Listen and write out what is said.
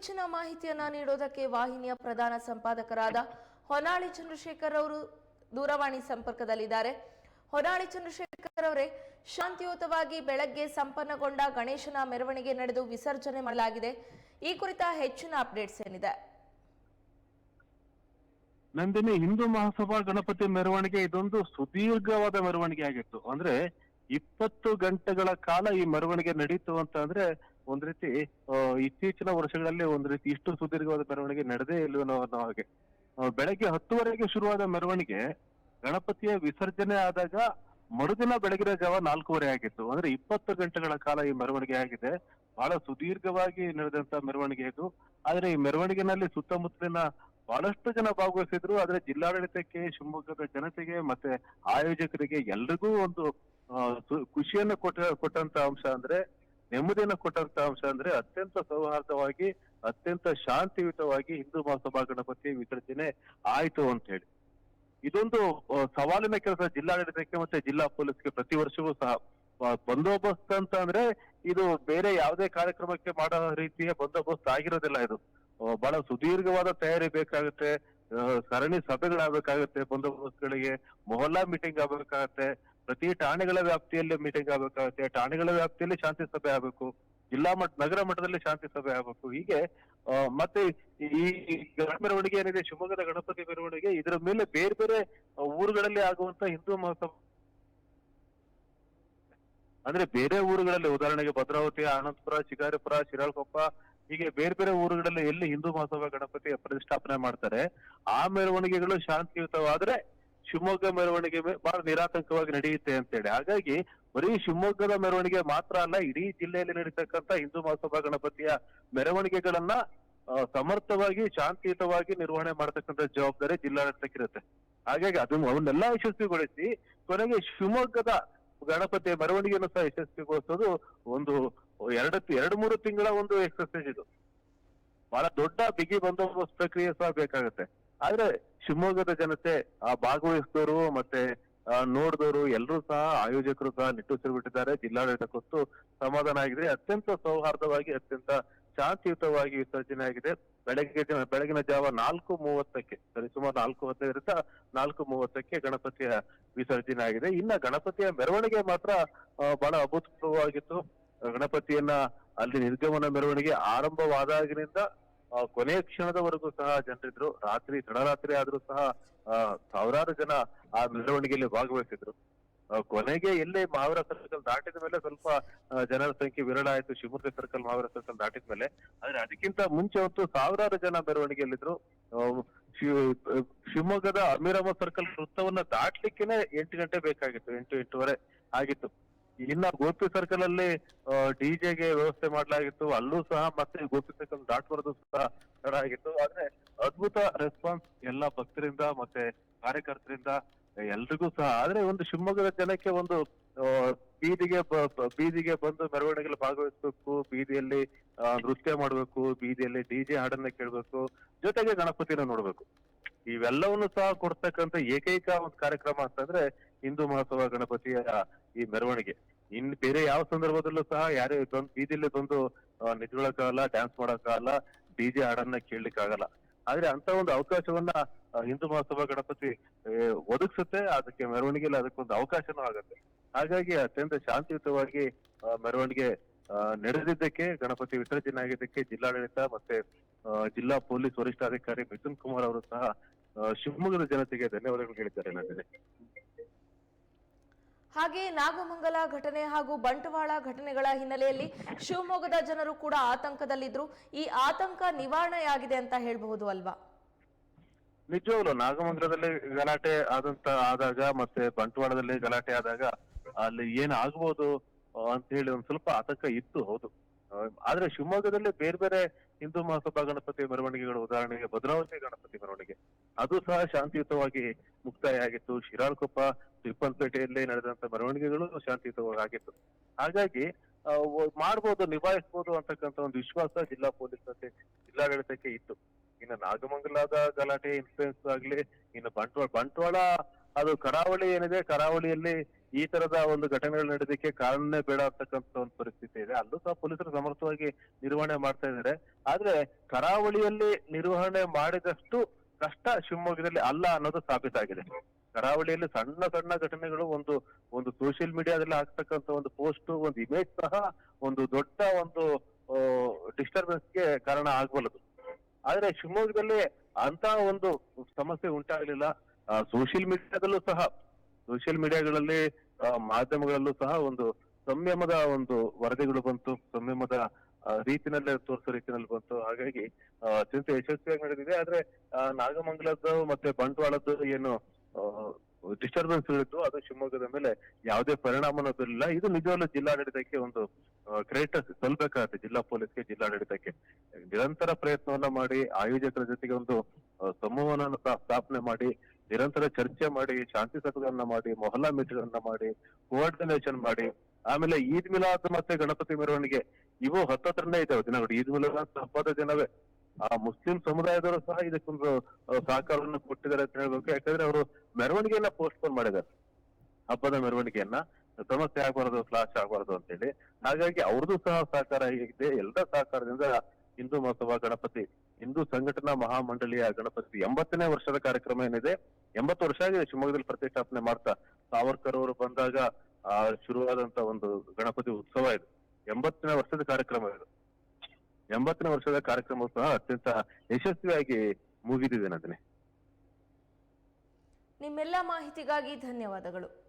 ಹೆಚ್ಚಿನ ಮಾಹಿತಿಯನ್ನ ನೀಡೋದಕ್ಕೆ ವಾಹಿನಿಯ ಪ್ರಧಾನ ಸಂಪಾದಕರಾದ ಹೊನ್ನಾಳಿ ಚಂದ್ರಶೇಖರ್ ಅವರು ದೂರವಾಣಿ ಸಂಪರ್ಕದಲ್ಲಿದ್ದಾರೆ. ಹೊನ್ನಾಳಿ ಚಂದ್ರಶೇಖರ್ ಅವರೇ, ಶಾಂತಿಯುತವಾಗಿ ಬೆಳಗ್ಗೆ ಸಂಪನ್ನಗೊಂಡ ಗಣೇಶನ ಮೆರವಣಿಗೆ ನಡೆದು ವಿಸರ್ಜನೆ ಮಾಡಲಾಗಿದೆ. ಈ ಕುರಿತ ಹೆಚ್ಚಿನ ಅಪ್ಡೇಟ್ಸ್ ಏನಿದೆ? ನಂದಿನಿ, ಹಿಂದೂ ಮಹಾಸಭಾ ಗಣಪತಿ ಮೆರವಣಿಗೆ ಇದೊಂದು ಸುದೀರ್ಘವಾದ ಮೆರವಣಿಗೆ ಆಗಿತ್ತು. ಅಂದ್ರೆ ಇಪ್ಪತ್ತು ಗಂಟೆಗಳ ಕಾಲ ಈ ಮೆರವಣಿಗೆ ನಡೀತು ಅಂತ ಅಂದ್ರೆ ಒಂದ್ ರೀತಿ ಇತ್ತೀಚಿನ ವರ್ಷಗಳಲ್ಲಿ ಒಂದ್ ರೀತಿ ಇಷ್ಟು ಸುದೀರ್ಘವಾದ ಮೆರವಣಿಗೆ ನಡೆದೇ ಅನ್ನೋ ಹಾಗೆ. ಬೆಳಗ್ಗೆ ಹತ್ತುವರೆಗೆ ಶುರುವಾದ ಮೆರವಣಿಗೆ ಗಣಪತಿಯ ವಿಸರ್ಜನೆ ಆದಾಗ ಮರುದಿನ ಬೆಳಗಿನ ಜಾವ ನಾಲ್ಕೂವರೆ ಆಗಿತ್ತು. ಅಂದ್ರೆ ಇಪ್ಪತ್ತು ಗಂಟೆಗಳ ಕಾಲ ಈ ಮೆರವಣಿಗೆ ಆಗಿದೆ. ಬಹಳ ಸುದೀರ್ಘವಾಗಿ ನಡೆದಂತ ಮೆರವಣಿಗೆ ಇದು. ಆದ್ರೆ ಈ ಮೆರವಣಿಗೆನಲ್ಲಿ ಸುತ್ತಮುತ್ತಲಿನ ಬಹಳಷ್ಟು ಜನ ಭಾಗವಹಿಸಿದ್ರು. ಆದ್ರೆ ಜಿಲ್ಲಾಡಳಿತಕ್ಕೆ ಶಿವಮೊಗ್ಗದ ಜನತೆಗೆ ಮತ್ತೆ ಆಯೋಜಕರಿಗೆ ಎಲ್ರಿಗೂ ಒಂದು ಖುಷಿಯನ್ನ ಕೊಟ್ಟ, ಕೊಟ್ಟಂತ ಅಂಶ ಅಂದ್ರೆ ನೆಮ್ಮದಿಯನ್ನ ಕೊಟ್ಟಂತ ಅಂಶ ಅಂದ್ರೆ ಅತ್ಯಂತ ಸೌಹಾರ್ದವಾಗಿ, ಅತ್ಯಂತ ಶಾಂತಿಯುತವಾಗಿ ಹಿಂದೂ ಮಹಾಸಭಾ ಗಣಪತಿ ವಿಸರ್ಜನೆ ಆಯ್ತು ಅಂತ ಹೇಳಿ. ಇದೊಂದು ಸವಾಲಿನ ಕೆಲಸ ಜಿಲ್ಲಾಡಳಿತಕ್ಕೆ ಮತ್ತೆ ಜಿಲ್ಲಾ ಪೊಲೀಸ್ಗೆ ಪ್ರತಿ ವರ್ಷವೂ ಸಹ. ಬಂದೋಬಸ್ತ್ ಅಂತ ಅಂದ್ರೆ ಇದು ಬೇರೆ ಯಾವುದೇ ಕಾರ್ಯಕ್ರಮಕ್ಕೆ ಮಾಡೋ ರೀತಿಯ ಬಂದೋಬಸ್ತ್ ಆಗಿರೋದಿಲ್ಲ ಇದು. ಬಹಳ ಸುದೀರ್ಘವಾದ ತಯಾರಿ ಬೇಕಾಗುತ್ತೆ ಸರಣಿ ಸಭೆಗಳಾಗಬೇಕಾಗುತ್ತೆ ಬಂದೋಬಸ್ತ್ಗಳಿಗೆ, ಮೊಹಲ್ಲಾ ಮೀಟಿಂಗ್ ಆಗ್ಬೇಕಾಗತ್ತೆ ಪ್ರತಿ ಠಾಣೆಗಳ ವ್ಯಾಪ್ತಿಯಲ್ಲಿ ಮೀಟಿಂಗ್ ಆಗಬೇಕಾಗುತ್ತೆ ಠಾಣೆಗಳ ವ್ಯಾಪ್ತಿಯಲ್ಲಿ ಶಾಂತಿ ಸಭೆ ಆಗ್ಬೇಕು, ಜಿಲ್ಲಾ ಮಟ್ಟ, ನಗರ ಮಟ್ಟದಲ್ಲಿ ಶಾಂತಿ ಸಭೆ ಆಗ್ಬೇಕು. ಹೀಗೆ ಮತ್ತೆ ಈ ಗಣ ಮೆರವಣಿಗೆ ಏನಿದೆ, ಶಿವಮೊಗ್ಗದ ಗಣಪತಿ ಮೆರವಣಿಗೆ, ಇದರ ಮೇಲೆ ಬೇರೆ ಬೇರೆ ಊರುಗಳಲ್ಲಿ ಆಗುವಂತ ಹಿಂದೂ ಮಹೋತ್ಸವ ಅಂದ್ರೆ ಬೇರೆ ಊರುಗಳಲ್ಲಿ, ಉದಾಹರಣೆಗೆ ಭದ್ರಾವತಿ, ಆನಂದಪುರ, ಶಿಕಾರಿಪುರ, ಶಿರಾಳಕೊಪ್ಪ, ಹೀಗೆ ಬೇರೆ ಬೇರೆ ಊರುಗಳಲ್ಲಿ ಎಲ್ಲಿ ಹಿಂದೂ ಮಹಾಸಭಾ ಗಣಪತಿ ಪ್ರತಿಷ್ಠಾಪನೆ ಮಾಡ್ತಾರೆ, ಆ ಮೆರವಣಿಗೆಗಳು ಶಾಂತಿಯುತವಾದ್ರೆ ಶಿವಮೊಗ್ಗ ಮೆರವಣಿಗೆ ಬಹಳ ನಿರಾತಂಕವಾಗಿ ನಡೆಯುತ್ತೆ ಅಂತೇಳಿ. ಹಾಗಾಗಿ ಬರೀ ಶಿವಮೊಗ್ಗದ ಮೆರವಣಿಗೆ ಮಾತ್ರ ಅಲ್ಲ, ಇಡೀ ಜಿಲ್ಲೆಯಲ್ಲಿ ನಡೀತಕ್ಕಂತ ಹಿಂದೂ ಮಹಾಸಭಾ ಗಣಪತಿಯ ಮೆರವಣಿಗೆಗಳನ್ನ ಸಮರ್ಥವಾಗಿ, ಶಾಂತಿಯುತವಾಗಿ ನಿರ್ವಹಣೆ ಮಾಡತಕ್ಕಂತ ಜವಾಬ್ದಾರಿ ಜಿಲ್ಲಾಡಳಿತಕ್ಕಿರುತ್ತೆ ಹಾಗಾಗಿ ಅದು ಅವನ್ನೆಲ್ಲ ಯಶಸ್ವಿಗೊಳಿಸಿ, ಕೊನೆಗೆ ಶಿವಮೊಗ್ಗದ ಗಣಪತಿಯ ಮೆರವಣಿಗೆಯನ್ನು ಸಹ ಯಶಸ್ವಿಗೊಳಿಸೋದು ಒಂದು ಎರಡು ಎರಡು, ಮೂರು ತಿಂಗಳ ಒಂದು ಎಕ್ಸರ್ಸೈಸ್ ಇದು ಬಹಳ ದೊಡ್ಡ ಬಿಗಿ ಬಂದೋಬಸ್ತ್ ಪ್ರಕ್ರಿಯೆ ಸಹ ಬೇಕಾಗುತ್ತೆ. ಆದ್ರೆ ಶಿವಮೊಗ್ಗದ ಜನತೆ, ಆ ಭಾಗವಹಿಸಿದವರು ಮತ್ತೆ ನೋಡಿದವರು ಎಲ್ಲರೂ ಸಹ ಆಯೋಜಕರು ಸಹ ನಿಟ್ಟುಸಿರು ಬಿಟ್ಟಿದ್ದಾರೆ. ಜಿಲ್ಲಾಡಳಿತಕ್ಕಂತೂ ಸಮಾಧಾನ ಆಗಿದೆ. ಅತ್ಯಂತ ಸೌಹಾರ್ದವಾಗಿ, ಅತ್ಯಂತ ಶಾಂತಿಯುತವಾಗಿ ವಿಸರ್ಜನೆ ಆಗಿದೆ. ಬೆಳಗ್ಗೆ ಬೆಳಗಿನ ಜಾವ ನಾಲ್ಕು ಮೂವತ್ತಕ್ಕೆ ಸರಿಸುಮಾರು ನಾಲ್ಕು ಹದಿನೈದರಿಂದ ನಾಲ್ಕು ಮೂವತ್ತಕ್ಕೆ ಗಣಪತಿಯ ವಿಸರ್ಜನೆ ಆಗಿದೆ. ಇನ್ನ ಗಣಪತಿಯ ಮೆರವಣಿಗೆ ಮಾತ್ರ ಬಹಳ ಅಭೂತಪೂರ್ವವಾಗಿತ್ತು. ಗಣಪತಿಯನ್ನ ಅಲ್ಲಿ ನಿರ್ಗಮನ ಮೆರವಣಿಗೆ ಆರಂಭವಾದಾಗಿನಿಂದ ಆ, ಕೊನೆಯ ಕ್ಷಣದವರೆಗೂ ಸಹ ಜನರಿದ್ರು. ರಾತ್ರಿ ತಡರಾತ್ರಿ ಆದ್ರೂ ಸಹ ಸಾವಿರಾರು ಜನ ಆ ಮೆರವಣಿಗೆಯಲ್ಲಿ ಭಾಗವಹಿಸಿದ್ರು. ಕೊನೆಗೆ ಎಲ್ಲೇ ಮಹಾವೀರ ಸರ್ಕಲ್ ದಾಟಿದ ಮೇಲೆ ಸ್ವಲ್ಪ ಜನರ ಸಂಖ್ಯೆ ವಿರಳ ಆಯ್ತು. ಶಿವಮೊಗ್ಗ ಸರ್ಕಲ್ ಮಹಾವೀರ ಸರ್ಕಲ್ ದಾಟಿದ ಮೇಲೆ. ಆದ್ರೆ ಅದಕ್ಕಿಂತ ಮುಂಚೆ ಹೊತ್ತು ಸಾವಿರಾರು ಜನ ಮೆರವಣಿಗೆಯಲ್ಲಿದ್ರು. ಶಿವಮೊಗ್ಗದ ಅಮೀರಮ್ಮ ಸರ್ಕಲ್ ವೃತ್ತವನ್ನ ದಾಟ್ಲಿಕ್ಕೆನೆ ಎಂಟು ಗಂಟೆ ಬೇಕಾಗಿತ್ತು. ಎಂಟು ಎಂಟೂವರೆ ಆಗಿತ್ತು. ಇನ್ನ ಗೋಪಿ ಸರ್ಕಲ್ ಅಲ್ಲಿ ಡಿಜೆಗೆ ವ್ಯವಸ್ಥೆ ಮಾಡಲಾಗಿತ್ತು. ಅಲ್ಲೂ ಸಹ ಮತ್ತೆ ಗೋಪಿ ಸರ್ಕಲ್ ದಾಟಬಾರದು ಸಹ ತಡ ಆಗಿತ್ತು. ಆದ್ರೆ ಅದ್ಭುತ ರೆಸ್ಪಾನ್ಸ್ ಎಲ್ಲ ಭಕ್ತರಿಂದ ಮತ್ತೆ ಕಾರ್ಯಕರ್ತರಿಂದ ಎಲ್ರಿಗೂ ಸಹ. ಆದ್ರೆ ಒಂದು ಶಿವಮೊಗ್ಗದ ಜನಕ್ಕೆ ಒಂದು ಬೀದಿಗೆ ಬೀದಿಗೆ ಬಂದು ಮೆರವಣಿಗೆಯಲ್ಲಿ ಭಾಗವಹಿಸಬೇಕು, ಬೀದಿಯಲ್ಲಿ ನೃತ್ಯ ಮಾಡಬೇಕು, ಬೀದಿಯಲ್ಲಿ ಡಿಜೆ ಹಾಡನ್ನ ಕೇಳಬೇಕು, ಜೊತೆಗೆ ಗಣಪತಿನ ನೋಡ್ಬೇಕು. ಇವೆಲ್ಲವನ್ನು ಸಹ ಕೊಡ್ತಕ್ಕಂತ ಏಕೈಕ ಒಂದು ಕಾರ್ಯಕ್ರಮ ಅಂತಂದ್ರೆ ಹಿಂದೂ ಮಹೋತ್ಸವ ಗಣಪತಿಯ ಈ ಮೆರವಣಿಗೆ. ಇನ್ ಬೇರೆ ಯಾವ ಸಂದರ್ಭದಲ್ಲೂ ಸಹ ಯಾರೇ ಬಂದು ಬೀದಿಯಲ್ಲಿ ಬಂದು ನಿಂತ್ಕೊಳ್ಳೋಕ್ಕಾಗಲ್ಲ ಡ್ಯಾನ್ಸ್ ಮಾಡೋಕ್ಕಾಗಲ್ಲ ಡಿಜೆ ಹಾಡನ್ನ ಕೇಳಲಿಕ್ಕಾಗಲ್ಲ. ಆದ್ರೆ ಅಂತ ಒಂದು ಅವಕಾಶವನ್ನ ಹಿಂದೂ ಮಹೋತ್ಸವ ಗಣಪತಿ ಒದಗಿಸುತ್ತೆ, ಅದಕ್ಕೆ ಮೆರವಣಿಗೆಯಲ್ಲಿ ಅದಕ್ಕೊಂದು ಅವಕಾಶನೂ ಆಗುತ್ತೆ. ಹಾಗಾಗಿ ಅತ್ಯಂತ ಶಾಂತಿಯುತವಾಗಿ ಮೆರವಣಿಗೆ ನಡೆದಿದ್ದಕ್ಕೆ, ಗಣಪತಿ ವಿಸರ್ಜನೆ ಆಗಿದ್ದಕ್ಕೆ ಜಿಲ್ಲಾಡಳಿತ ಮತ್ತೆ ಜಿಲ್ಲಾ ಪೊಲೀಸ್ ವರಿಷ್ಠಾಧಿಕಾರಿ ಮಿಥುನ್ ಕುಮಾರ್ ಅವರು ಸಹ ಶಿವಮೊಗ್ಗದ ಜನತೆಗೆ ಧನ್ಯವಾದಗಳು ಹೇಳಿದ್ದಾರೆ ನಂದಿನಿ ಹಾಗೆ ನಾಗಮಂಗಲ ಘಟನೆ ಹಾಗೂ ಬಂಟವಾಳ ಘಟನೆಗಳ ಹಿನ್ನೆಲೆಯಲ್ಲಿ ಶಿವಮೊಗ್ಗದ ಜನರು ಕೂಡ ಆತಂಕದಲ್ಲಿದ್ರು. ಈ ಆತಂಕ ನಿವಾರಣೆಯಾಗಿದೆ ಅಂತ ಹೇಳಬಹುದು ಅಲ್ವಾ? ನಿಜವಾಗ್ಲು ನಾಗಮಂಗಲದಲ್ಲಿ ಗಲಾಟೆ ಆದಂತ ಆದಾಗ ಮತ್ತೆ ಬಂಟ್ವಾಳದಲ್ಲಿ ಗಲಾಟೆ ಆದಾಗ ಅಲ್ಲಿ ಏನ್ ಆಗ್ಬೋದು ಅಂತ ಹೇಳಿ ಒಂದ್ ಸ್ವಲ್ಪ ಆತಂಕ ಇತ್ತು, ಹೌದು. ಆದ್ರೆ ಶಿವಮೊಗ್ಗದಲ್ಲಿ ಬೇರೆ ಬೇರೆ ಹಿಂದೂ ಮಹಾಸಭಾ ಗಣಪತಿ ಮೆರವಣಿಗೆಗಳು, ಉದಾಹರಣೆಗೆ ಭದ್ರಾವತಿ ಗಣಪತಿ ಮೆರವಣಿಗೆ. ಅದು ಸಹ ಶಾಂತಿಯುತವಾಗಿ ಮುಕ್ತಾಯ ಆಗಿತ್ತು. ಶಿರಾಳಕೊಪ್ಪ ತಿರುಪನಪೇಟೆಯಲ್ಲಿ ನಡೆದಂತ ಮೆರವಣಿಗೆಗಳು ಶಾಂತಿಯುತವಾಗಿ ಆಗಿತ್ತು ಹಾಗಾಗಿ ಮಾಡ್ಬೋದು, ನಿಭಾಯಿಸ್ಬೋದು ಅಂತಕ್ಕಂಥ ಒಂದು ವಿಶ್ವಾಸ ಜಿಲ್ಲಾ ಪೊಲೀಸ್ ಜಿಲ್ಲಾಡಳಿತಕ್ಕೆ ಇತ್ತು. ಇನ್ನು ನಾಗಮಂಗಲದ ಗಲಾಟೆ ಇನ್ಫ್ಲೂಯೆನ್ಸ್ ಆಗ್ಲಿ, ಇನ್ನು ಬಂಟ್ವಾಳ ಬಂಟ್ವಾಳ, ಅದು ಕರಾವಳಿ ಏನಿದೆ, ಕರಾವಳಿಯಲ್ಲಿ ಈ ತರದ ಒಂದು ಘಟನೆಗಳು ನಡೆದಕ್ಕೆ ಕಾರಣನೇ ಬೇಡ ಅಂತಕ್ಕಂಥ ಒಂದು ಪರಿಸ್ಥಿತಿ ಇದೆ. ಅಲ್ಲೂ ಸಹ ಪೊಲೀಸರು ಸಮರ್ಥವಾಗಿ ನಿರ್ವಹಣೆ ಮಾಡ್ತಾ ಇದ್ದಾರೆ. ಆದ್ರೆ, ಕರಾವಳಿಯಲ್ಲಿ ನಿರ್ವಹಣೆ ಮಾಡಿದಷ್ಟು ಕಷ್ಟ ಶಿವಮೊಗ್ಗದಲ್ಲಿ ಅಲ್ಲ ಅನ್ನೋದು ಸಾಬೀತಾಗಿದೆ. ಕರಾವಳಿಯಲ್ಲಿ ಸಣ್ಣ ಸಣ್ಣ ಘಟನೆಗಳು ಒಂದು ಒಂದು ಸೋಷಿಯಲ್ ಮೀಡಿಯಾದಲ್ಲಿ ಆಗ್ತಕ್ಕಂತ ಒಂದು ಪೋಸ್ಟ್ ಒಂದು ಇಮೇಜ್ ಸಹ ಒಂದು ದೊಡ್ಡ ಒಂದು ಡಿಸ್ಟರ್ಬೆನ್ಸ್ಗೆ ಕಾರಣ ಆಗಬಲ್ಲದು. ಆದ್ರೆ ಶಿವಮೊಗ್ಗದಲ್ಲಿ ಅಂತ ಒಂದು ಸಮಸ್ಯೆ ಉಂಟಾಗಲಿಲ್ಲ. ಸೋಷಿಯಲ್ ಮೀಡಿಯಾದಲ್ಲೂ ಸಹ ಸೋಷಿಯಲ್ ಮೀಡಿಯಾಗಳಲ್ಲಿ ಮಾಧ್ಯಮಗಳಲ್ಲೂ ಸಹ ಒಂದು ಸಂಯಮದ ಒಂದು ವರದಿಗಳು ಬಂತು. ಸಂಯಮದ ರೀತಿನಲ್ಲೇ ತೋರಿಸೋ ರೀತಿನಲ್ಲಿ ಬಂತು. ಹಾಗಾಗಿ ಅತ್ಯಂತ ಯಶಸ್ವಿಯಾಗಿ ನಡೆದಿದೆ. ಆದ್ರೆ ನಾಗಮಂಗಲದ್ದು ಮತ್ತೆ ಬಂಟ್ವಾಳದ್ದು ಏನು ಡಿಸ್ಟರ್ಬೆನ್ಸ್ ಇತ್ತು ಅದು ಶಿವಮೊಗ್ಗದ ಮೇಲೆ ಯಾವುದೇ ಪರಿಣಾಮನೂ ಬೀರಲಿಲ್ಲ. ಇದು ನಿಜವಾಗ್ಲೂ ಜಿಲ್ಲಾಡಳಿತಕ್ಕೆ ಒಂದು ಕ್ರೆಡಿಟ್ ಸಲ್ಬೇಕಾಗುತ್ತೆ ಜಿಲ್ಲಾ ಪೊಲೀಸ್ಗೆ ಜಿಲ್ಲಾಡಳಿತಕ್ಕೆ. ನಿರಂತರ ಪ್ರಯತ್ನವನ್ನ ಮಾಡಿ, ಆಯೋಜಕರ ಜೊತೆಗೆ ಒಂದು ಸಮೂಹನ ಸ್ಥಾಪನೆ ಮಾಡಿ, ನಿರಂತರ ಚರ್ಚೆ ಮಾಡಿ, ಶಾಂತಿ ಸಭೆಗಳನ್ನ ಮಾಡಿ, ಮೊಹಲ್ಲಾ ಮೀಟ್ಗಳನ್ನ ಮಾಡಿ ಕೋಆರ್ಡಿನೇಷನ್ ಮಾಡಿ, ಆಮೇಲೆ ಈದ್ ಮಿಲಾದ್ ಮತ್ತೆ ಗಣಪತಿ ಮೆರವಣಿಗೆ. ಇವು ಹತ್ತತ್ರನೇ ಇದಾವೆ ದಿನಗಳು. ಈದ್ ಮಿಲಾದ್ ಹಬ್ಬದ ದಿನವೇ. ಆ ಮುಸ್ಲಿಂ ಸಮುದಾಯದವರು ಸಹ ಇದಕ್ಕೊಂದು ಸಹಕಾರವನ್ನು ಕೊಟ್ಟಿದ್ದಾರೆ ಅಂತ ಹೇಳ್ಬೇಕು. ಯಾಕಂದ್ರೆ ಅವರು ಮೆರವಣಿಗೆಯನ್ನ ಪೋಸ್ಟ್ಪೋನ್ ಮಾಡಿದ್ದಾರೆ. ಹಬ್ಬದ ಮೆರವಣಿಗೆಯನ್ನ, ಸಮಸ್ಯೆ ಆಗಬಾರದು ಕ್ಲಾಶ್ ಆಗಬಾರದು ಅಂತೇಳಿ. ಹಾಗಾಗಿ ಅವ್ರದ್ದು ಸಹ ಸಹಕಾರ ಹೇಗಿದೆ. ಎಲ್ಲ ಸಹಕಾರದಿಂದ ಹಿಂದೂ ಮಹೋತ್ಸವ ಗಣಪತಿ, ಹಿಂದೂ ಸಂಘಟನಾ ಮಹಾಮಂಡಳಿಯ ಗಣಪತಿ ಎಂಬತ್ತನೇ ವರ್ಷದ ಕಾರ್ಯಕ್ರಮ ಏನಿದೆ, ಎಂಬತ್ತು ವರ್ಷ ಆಗಿದೆ ಶಿವಮೊಗ್ಗದಲ್ಲಿ ಪ್ರತಿಷ್ಠಾಪನೆ ಮಾಡ್ತಾ. ಸಾವರ್ಕರ್ ಅವರು ಬಂದಾಗ, ಆ, ಶುರುವಾದಂತ ಒಂದು ಗಣಪತಿ ಉತ್ಸವ ಇದು. ಎಂಬತ್ತನೇ ವರ್ಷದ ಕಾರ್ಯಕ್ರಮ ಇದು. ಎಂಬತ್ತನೇ ವರ್ಷದ ಕಾರ್ಯಕ್ರಮ ಸಹ ಅತ್ಯಂತ ಯಶಸ್ವಿಯಾಗಿ ಮುಗಿದಿದೆ ನಂದಿನಿ ನಿಮ್ಮೆಲ್ಲ ಮಾಹಿತಿಗಾಗಿ ಧನ್ಯವಾದಗಳು.